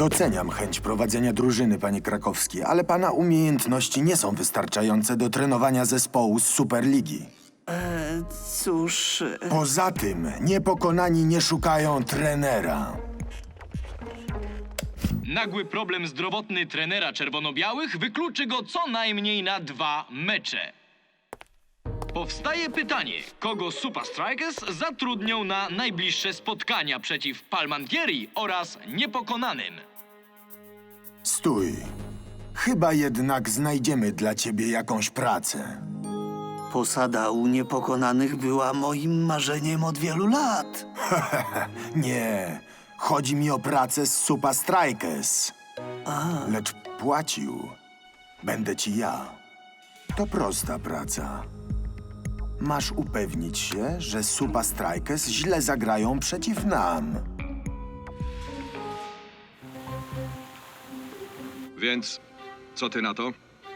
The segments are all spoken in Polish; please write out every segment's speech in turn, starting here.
Doceniam chęć prowadzenia drużyny, panie Krakowski, ale pana umiejętności nie są wystarczające do trenowania zespołu z Superligi. Cóż, e, Poza tym, niepokonani nie szukają trenera. Nagły problem zdrowotny trenera czerwono-białych wykluczy go co najmniej na dwa mecze. Powstaje pytanie, kogo Super Strikers zatrudnią na najbliższe spotkania przeciw Palmantieri oraz Niepokonanym. Stój. Chyba jednak znajdziemy dla ciebie jakąś pracę. posada u niepokonanych była moim marzeniem od wielu lat. Nie, chodzi mi o pracę z Supa Strikers. Lecz płacił będę ci ja. To prosta praca. Masz upewnić się, że Supa Strikers źle zagrają przeciw nam. Więc co ty na to?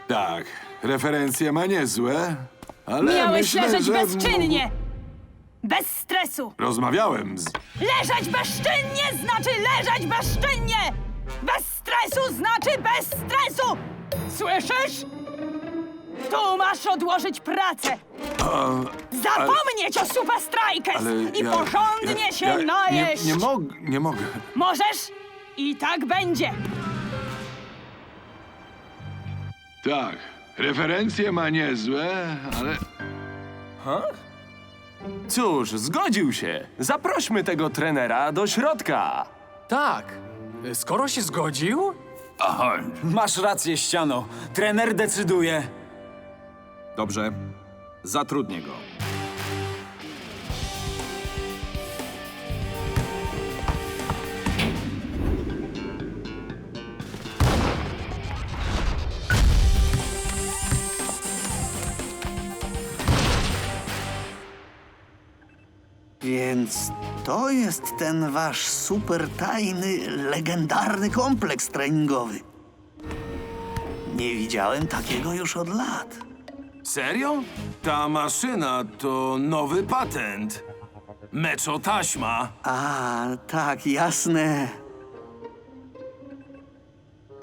Tak, referencje ma niezłe, ale Miałeś myślę, leżeć że... bezczynnie! Bez stresu! Rozmawiałem z... Leżeć bezczynnie znaczy leżeć bezczynnie! Bez stresu znaczy bez stresu! Słyszysz? Tu masz odłożyć pracę! Zapomnieć o Super Strikers Ale i ja, porządnie ja, się ja, najeść! Nie, nie, mog, nie mogę. Możesz? I tak będzie! Tak, referencje ma niezłe, ale... Cóż, zgodził się. Zaprośmy tego trenera do środka. Tak. Skoro się zgodził? Masz rację, ściano. Trener decyduje. Dobrze, zatrudnię go. To jest ten wasz super tajny, legendarny kompleks treningowy. Nie widziałem takiego już od lat. Serio? Ta maszyna to nowy patent. Meczo taśma. A, tak, jasne.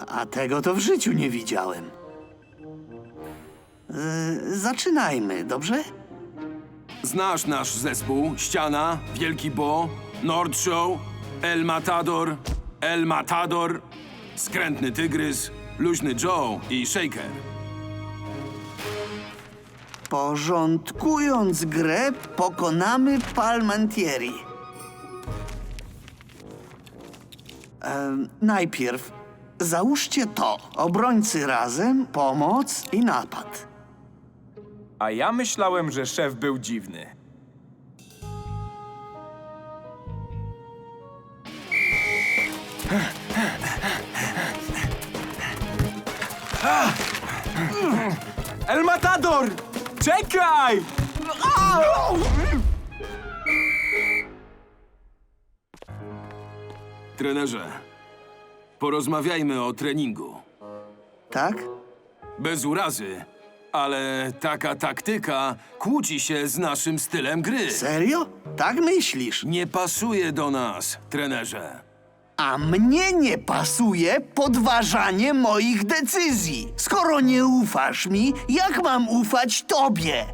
A tego to w życiu nie widziałem. E, zaczynajmy, dobrze? Znasz nasz zespół? Ściana, Wielki Bo, Nord Show, El Matador, El Matador, Skrętny Tygrys, Luźny Joe i Shaker. Porządkując grę, pokonamy Palmentieri. Najpierw załóżcie to. Obrońcy razem, pomoc i napad. A ja myślałem, że szef był dziwny. El Matador! Czekaj! Trenerze, porozmawiajmy o treningu. Tak? Bez urazy, ale taka taktyka kłóci się z naszym stylem gry. Serio? Tak myślisz? Nie pasuje do nas, trenerze. A mnie nie pasuje podważanie moich decyzji. Skoro nie ufasz mi, jak mam ufać tobie?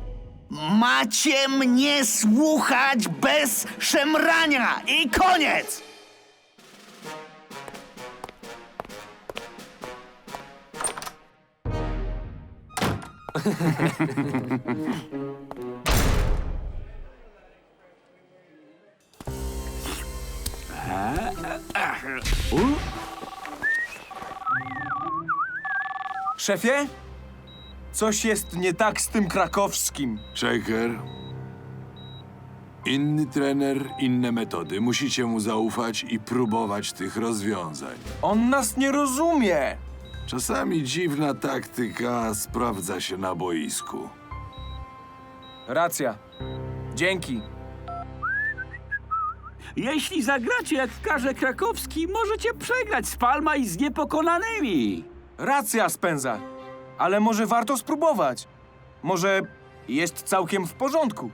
Macie mnie słuchać bez szemrania i koniec! Szefie? Coś jest nie tak z tym krakowskim. Shaker. Inny trener, inne metody. Musicie mu zaufać i próbować tych rozwiązań. On nas nie rozumie. Czasami dziwna taktyka sprawdza się na boisku. Racja. Dzięki. Jeśli zagracie jak każe Krakowski, możecie przegrać z Palma i z niepokonanymi. Racja, spędza. Ale może warto spróbować. Może jest całkiem w porządku.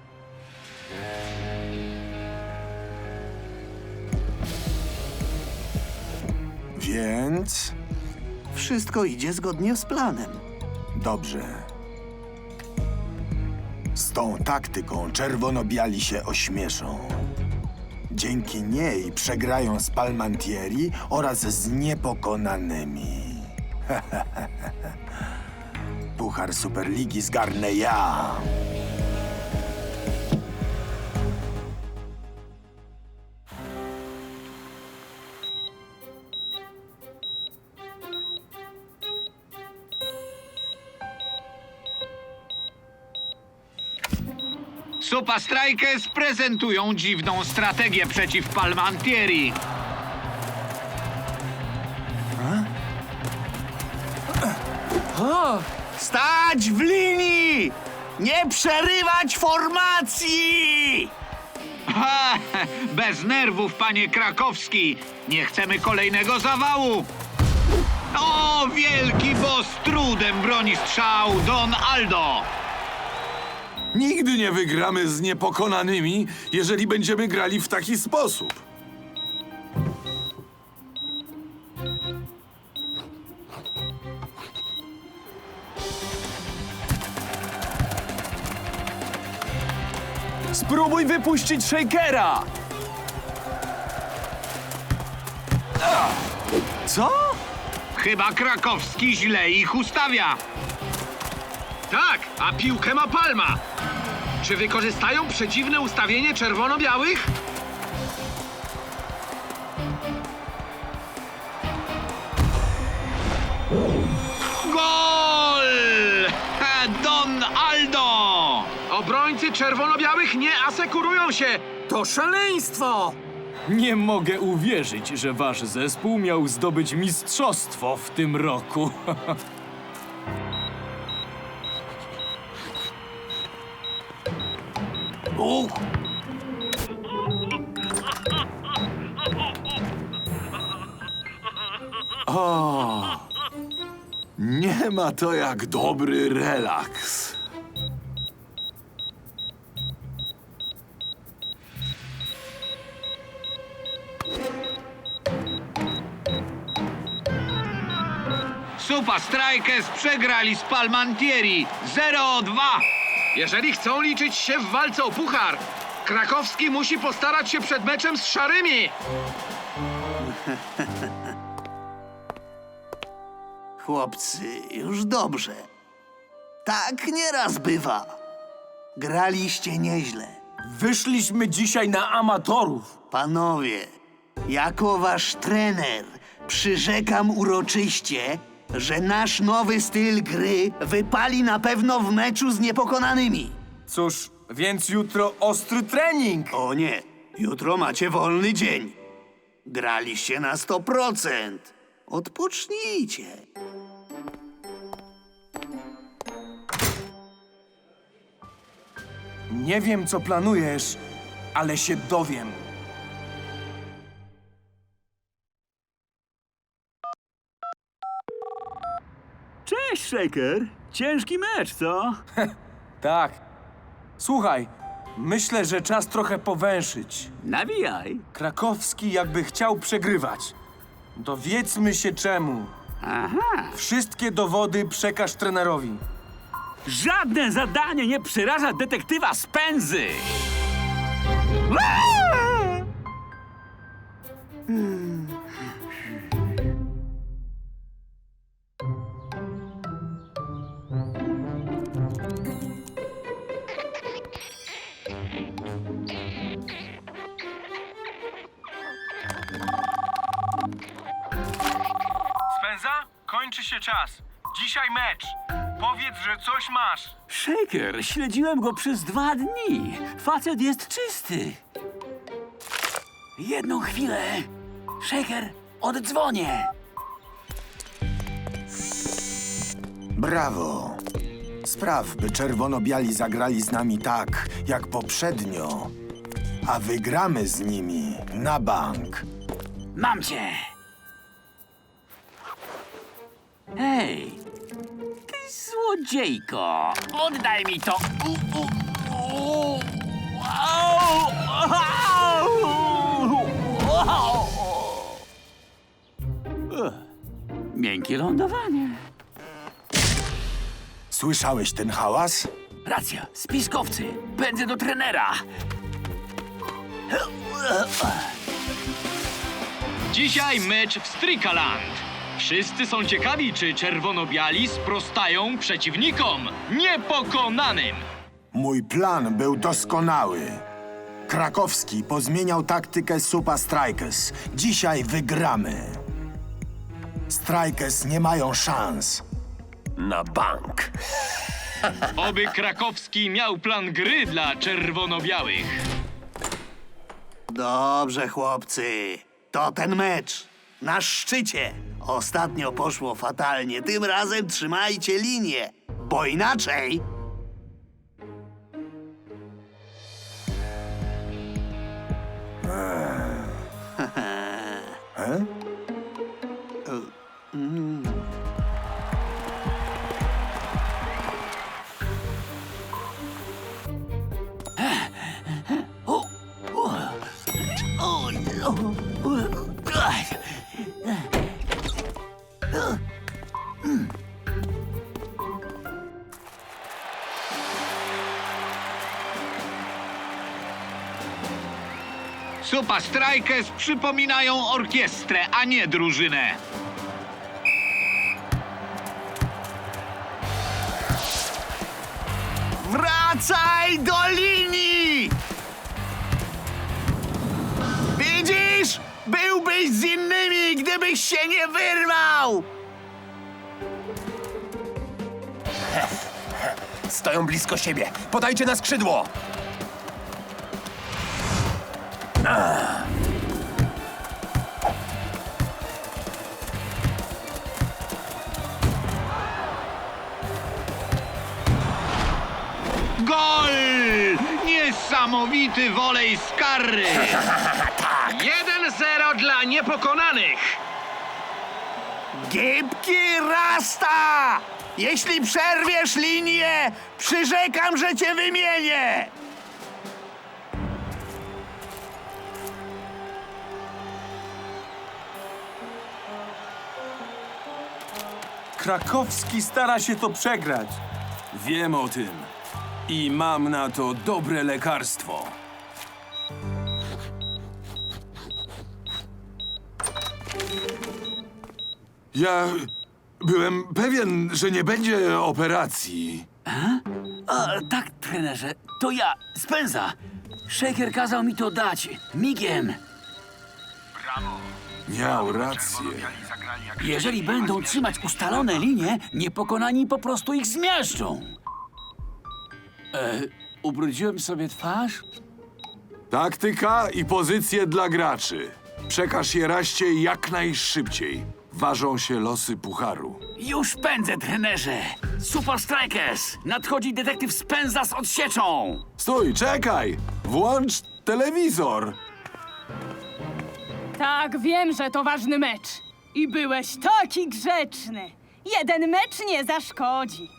Więc Wszystko idzie zgodnie z planem. dobrze. Z tą taktyką czerwono-biali się ośmieszą. Dzięki niej przegrają z Palmantieri oraz z niepokonanymi. Puchar Superligi zgarnę ja. Supa Strikers prezentują dziwną strategię przeciw Palmantieri. Stać w linii! Nie przerywać formacji! Ha, bez nerwów, panie Krakowski. Nie chcemy kolejnego zawału. O, wielki boss trudem broni strzał Don Aldo. Nigdy nie wygramy z niepokonanymi, jeżeli będziemy grali w taki sposób. Spróbuj wypuścić Shakera! Co? Chyba Krakowski źle ich ustawia. Tak, a piłkę ma Palma. Czy wykorzystają przeciwne ustawienie czerwono-białych? Gol! Don Aldo! Obrońcy czerwono-białych nie asekurują się. To szaleństwo! Nie mogę uwierzyć, że wasz zespół miał zdobyć mistrzostwo w tym roku. Nie ma to jak dobry relaks. Supa Strikers przegrali z Palmantieri 0-2. Jeżeli chcą liczyć się w walce o puchar, Krakowski musi postarać się przed meczem z szarymi. Chłopcy, już dobrze. Tak nieraz bywa. Graliście nieźle. Wyszliśmy dzisiaj na amatorów. Panowie, jako wasz trener przyrzekam uroczyście, że nasz nowy styl gry wypali na pewno w meczu z niepokonanymi. Cóż, więc jutro ostry trening. O nie, jutro macie wolny dzień. Graliście na 100%. Odpocznijcie. Nie wiem, co planujesz, ale się dowiem. Cześć, Shaker. Ciężki mecz, co? Tak. Słuchaj, myślę, że czas trochę powęszyć. Nawijaj. Krakowski jakby chciał przegrywać. Dowiedzmy się czemu. Aha. Wszystkie dowody przekaż trenerowi. Żadne zadanie nie przeraża detektywa z pędzy. Spędza? Kończy się czas. Dzisiaj mecz. Powiedz, że coś masz. Shaker, śledziłem go przez dwa dni. Facet jest czysty. Jedną chwilę. Shaker, oddzwonię. Brawo! Spraw, by czerwono-biali zagrali z nami tak, jak poprzednio, a wygramy z nimi na bank. Mam cię. Ty złodziejko, oddaj mi to. U, u, u. Au, au, au. Ugh. Miękkie lądowanie. Słyszałeś ten hałas? Racja, spiskowcy. Pędzę do trenera. Dzisiaj mecz w Strikaland. Wszyscy są ciekawi, czy czerwono-biali sprostają przeciwnikom niepokonanym. Mój plan był doskonały. Krakowski pozmieniał taktykę Supa Strikers. Dzisiaj wygramy. Strikers nie mają szans. Na bank. Oby Krakowski miał plan gry dla czerwono-białych. Dobrze, chłopcy. To ten mecz. Na szczycie. Ostatnio poszło fatalnie. Tym razem trzymajcie linię, bo inaczej Supa Strikers przypominają orkiestrę, a nie drużynę. wracaj do linii! Widzisz? Byłbyś z innymi, gdybyś się nie wyrwał! Stoją blisko siebie. Podajcie na skrzydło. Gol! Niesamowity wolej z karry! 1-0 dla niepokonanych. Gibki Rasta! Jeśli przerwiesz linię, przyrzekam, że cię wymienię! Krakowski stara się to przegrać. Wiem o tym. I mam na to dobre lekarstwo. Ja byłem pewien, że nie będzie operacji. A, tak, trenerze, to ja, Spenza. Shaker kazał mi to dać, migiem. Miał rację. Jeżeli będą trzymać ustalone linie, niepokonani po prostu ich zmiażdżą. E, ubrudziłem sobie twarz? Taktyka i pozycje dla graczy. Przekaż je raście jak najszybciej. Ważą się losy pucharu. Już pędzę, trenerze! Super Strikers! Nadchodzi detektyw Spenza z odsieczą! Stój, czekaj! Włącz telewizor! Tak, wiem, że to ważny mecz. I byłeś taki grzeczny. Jeden mecz nie zaszkodzi.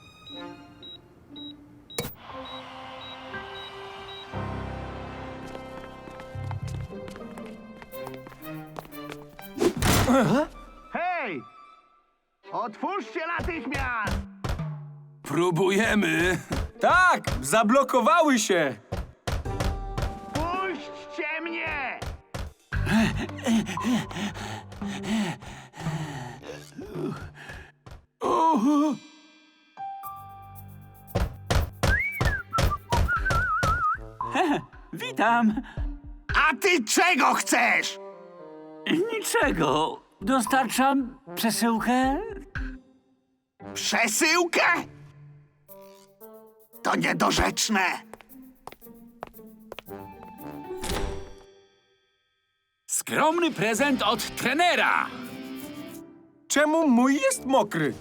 Hej! Otwórzcie natychmiast! Próbujemy. Tak, zablokowały się. Puśćcie mnie! Witam! A ty czego chcesz? Niczego. Dostarczam przesyłkę? Przesyłkę? To niedorzeczne. Skromny prezent od trenera! Czemu mój jest mokry?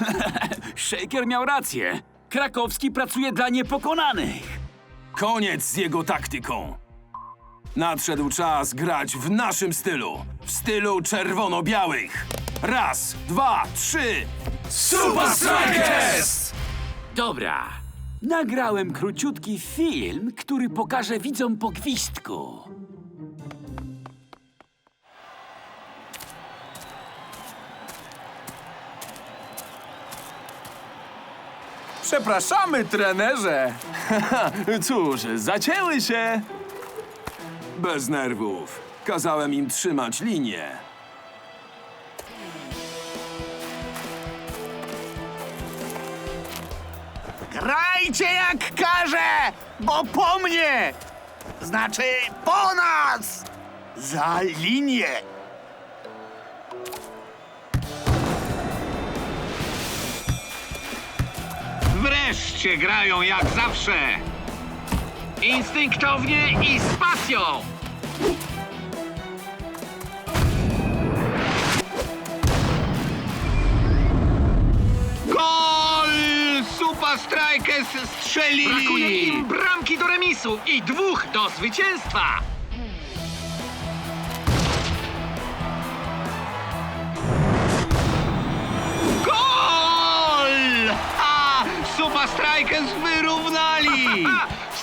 Shaker miał rację. Krakowski pracuje dla niepokonanych. Koniec z jego taktyką. Nadszedł czas grać w naszym stylu. W stylu czerwono-białych. Raz, dwa, trzy. Super Strikers! Dobra. Nagrałem króciutki film, który pokażę widzom po gwizdku. Przepraszamy, trenerze. Cóż, zacięły się. Bez nerwów. Kazałem im trzymać linię. Grajcie jak każe, bo po mnie! Znaczy po nas! Za linię! Wreszcie grają jak zawsze. Instynktownie i z pasją. Gol! Super Strikers strzelili! Brakuje im bramki do remisu i dwóch do zwycięstwa. Gol! A! Super Strikers wyrównali!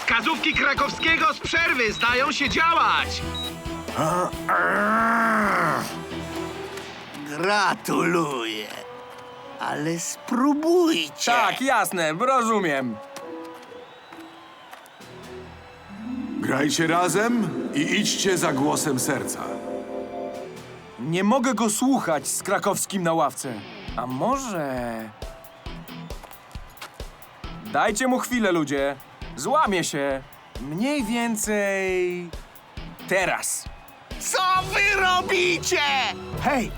Wskazówki krakowskiego z przerwy zdają się działać. Gratuluję. Ale spróbujcie. Tak, jasne, rozumiem. Grajcie razem i idźcie za głosem serca. Nie mogę go słuchać z krakowskim na ławce. A może... Dajcie mu chwilę, ludzie. Złamie się. Mniej więcej... Teraz. Co wy robicie? Hej,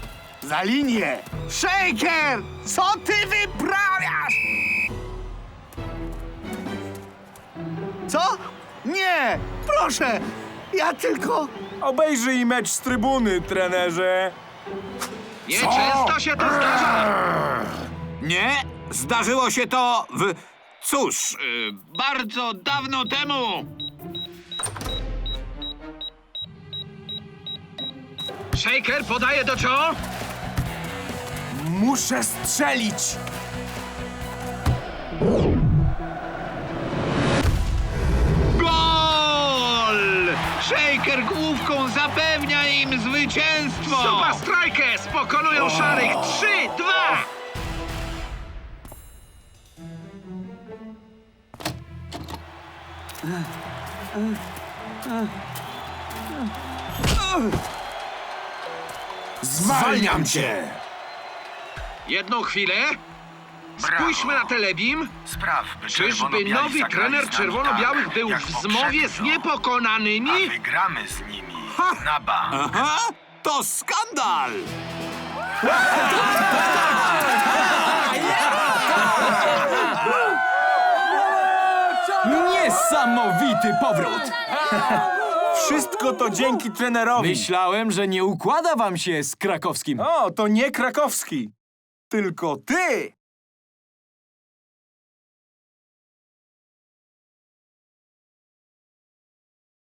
za linię! Shaker! Co ty wyprawiasz? Co? Nie! Proszę! Ja tylko... Obejrzyj mecz z trybuny, trenerze. Nieczęsto się to zdarza. Nie, zdarzyło się to w... Cóż, y, bardzo dawno temu. Shaker podaje do Joe. Muszę strzelić. Gol! Shaker główką zapewnia im zwycięstwo! Super Strikers pokonują szarych 3-2. Zwalniam cię! Jedną chwilę. Spójrzmy na telebim. Czyżby nowy trener czerwono-białych był w zmowie z niepokonanymi? wygramy z nimi. Na bank. Aha! To skandal! Niesamowity powrót! Wszystko to dzięki trenerowi. Myślałem, że nie układa wam się z krakowskim. O, to nie krakowski. Tylko ty.